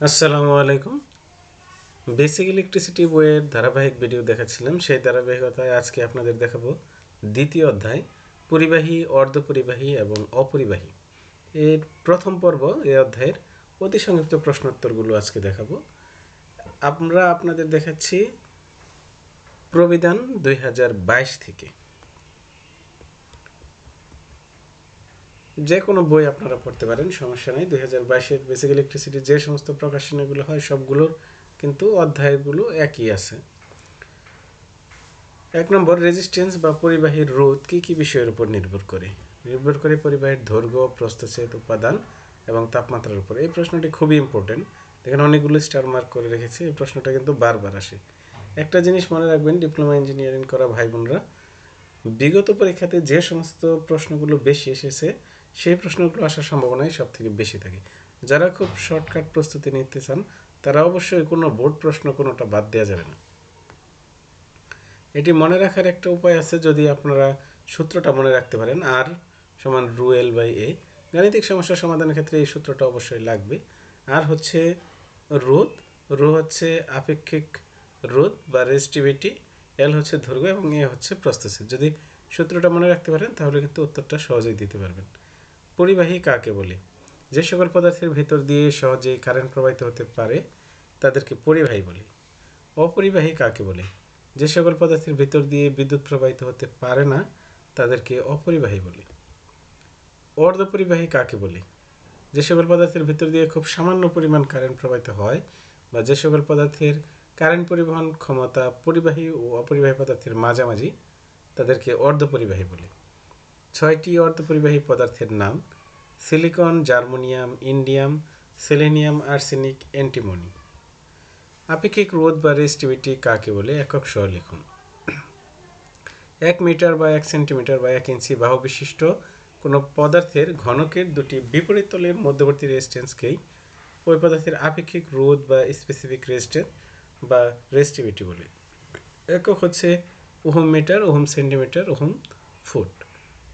আসসালামু আলাইকুম। Basic electricity বইয়ের ধারাবাহিক ভিডিও দেখাচ্ছিলাম। সেই ধারাবাহিকতায় আজকে আপনাদের দেখাবো দ্বিতীয় অধ্যায়, পরিবাহী, অর্ধপরিবাহী এবং অপরিবাহী। এর প্রথম পর্ব, এই অধ্যায়ের অতি সংক্ষিপ্ত প্রশ্নোত্তরগুলো আজকে দেখাবো। আমরা আপনাদের দেখাচ্ছি প্রবিধান দুই হাজার বাইশ থেকে। যে কোনো বই আপনারা পড়তে পারেন, সমস্যা নেই। দুই হাজার বাইশের বেসিক ইলেকট্রিসিটি যে সমস্ত প্রকাশনীগুলো হয়, সবগুলোর কিন্তু অধ্যায়গুলো একই আছে। এক নম্বর রেজিস্ট্যান্স বা পরিবাহীর রোধ কী কী বিষয়ের উপর নির্ভর করে? নির্ভর করে পরিবাহীর দৈর্ঘ্য, প্রস্থচ্ছেদ, উপাদান এবং তাপমাত্রার উপর। এই প্রশ্নটি খুবই ইম্পর্টেন্ট দেখেন, অনেকগুলো স্টার মার্ক করে রেখেছি, এই প্রশ্নটা কিন্তু বারবার আসে। একটা জিনিস মনে রাখবেন ডিপ্লোমা ইঞ্জিনিয়ারিং করা ভাই বোনরা বিগত পরীক্ষাতে যে সমস্ত প্রশ্নগুলো বেশি এসেছে, সেই প্রশ্নগুলো আসার সম্ভাবনাই সব থেকে বেশি থাকে। যারা খুব শর্টকাট প্রস্তুতি নিতে চান, তারা অবশ্যই কোনো বোর্ড প্রশ্ন কোনোটা বাদ দেওয়া যাবে না। এটি মনে রাখার একটা উপায় আছে যদি আপনারা সূত্রটা মনে রাখতে পারেন, আর সমান রু এল বাই এ। গাণিতিক সমস্যার সমাধানের ক্ষেত্রে এই সূত্রটা অবশ্যই লাগবে। আর হচ্ছে রোধ রো হচ্ছে আপেক্ষিক রোধ বা রেজিস্টিভিটি। এল হচ্ছে দৈর্ঘ্য এবং এ হচ্ছে প্রস্থচ্ছেদ। যদি সূত্রটা মনে রাখতে পারেন, তাহলে কিন্তু উত্তরটা সহজেই দিতে পারবেন। পরিবাহী কাকে বলে? যে সকল পদার্থের ভেতর দিয়ে সহজেই কারেন্ট প্রবাহিত হতে পারে, তাদেরকে পরিবাহী বলে। অপরিবাহী কাকে বলে? যে সকল পদার্থের ভেতর দিয়ে বিদ্যুৎ প্রবাহিত হতে পারে না, তাদেরকে অপরিবাহী বলে। অর্ধপরিবাহী কাকে বলে? যে সকল পদার্থের ভেতর দিয়ে খুব সামান্য পরিমাণ কারেন্ট প্রবাহিত হয় বা যে সকল পদার্থের কারেন্ট পরিবহন ক্ষমতা পরিবাহী ও অপরিবাহী পদার্থের মাঝামাঝি, তাদেরকে অর্ধপরিবাহী বলে। ছয়টি অর্ধপরিবাহী পদার্থের নাম silicon, germanium, indium, selenium, arsenic, antimony. আপেক্ষিক রোধ বা রেজিস্টিভিটি কাকে বলে? একক সহ লিখুন এক মিটার বা এক সেন্টিমিটার বা এক ইঞ্চি বাহু বিশিষ্ট কোনো পদার্থের ঘনকের দুটি বিপরীত তলের মধ্যবর্তী রেজিস্ট্যান্সকেই ওই পদার্থের আপেক্ষিক রোধ বা স্পেসিফিক রেজিস্ট্যান্স বা রেজিস্টিভিটি বলে। একক হচ্ছে ohm metre, ohm centimetre, ohm foot.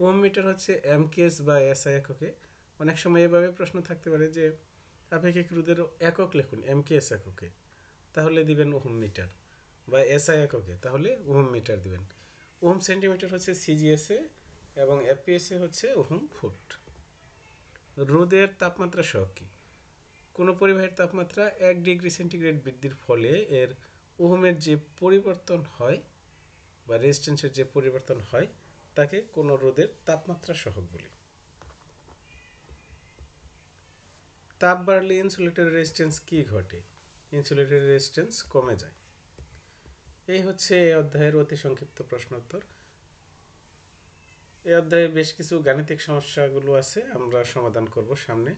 Ohm metre হচ্ছে এমকেএস বা এসআই এককে। অনেক সময় এভাবে প্রশ্ন থাকতে পারে যে আপেক্ষিক রোধের একক লিখুন এমকেএস এককে? তাহলে দিবেন ওহম মিটার বা এসআই এককে। তাহলে ওহম মিটার দিবেন। ওহম সেন্টিমিটার হচ্ছে সিজিএসএ এবং এপিএসএ হচ্ছে ওহম ফুট। রোদের তাপমাত্রা সহ কী? কোনো পরিবাহের তাপমাত্রা এক ডিগ্রি সেন্টিগ্রেড বৃদ্ধির ফলে এর ওহমের যে পরিবর্তন হয় বা রেজিস্ট্যান্সের যে পরিবর্তন হয়, তাকে কোনো রোদের তাপমাত্রা সহক বলে। তাপ বাড়লে ইনসুলেটর রেজিস্ট্যান্স কি ঘটে? ইনসুলেটর রেজিস্ট্যান্স কমে যায়। এই হচ্ছে এই অধ্যায়ের অতি সংক্ষিপ্ত প্রশ্নোত্তর এই অধ্যায়ে বেশ কিছু গাণিতিক সমস্যাগুলো আছে, আমরা সমাধান করব সামনে।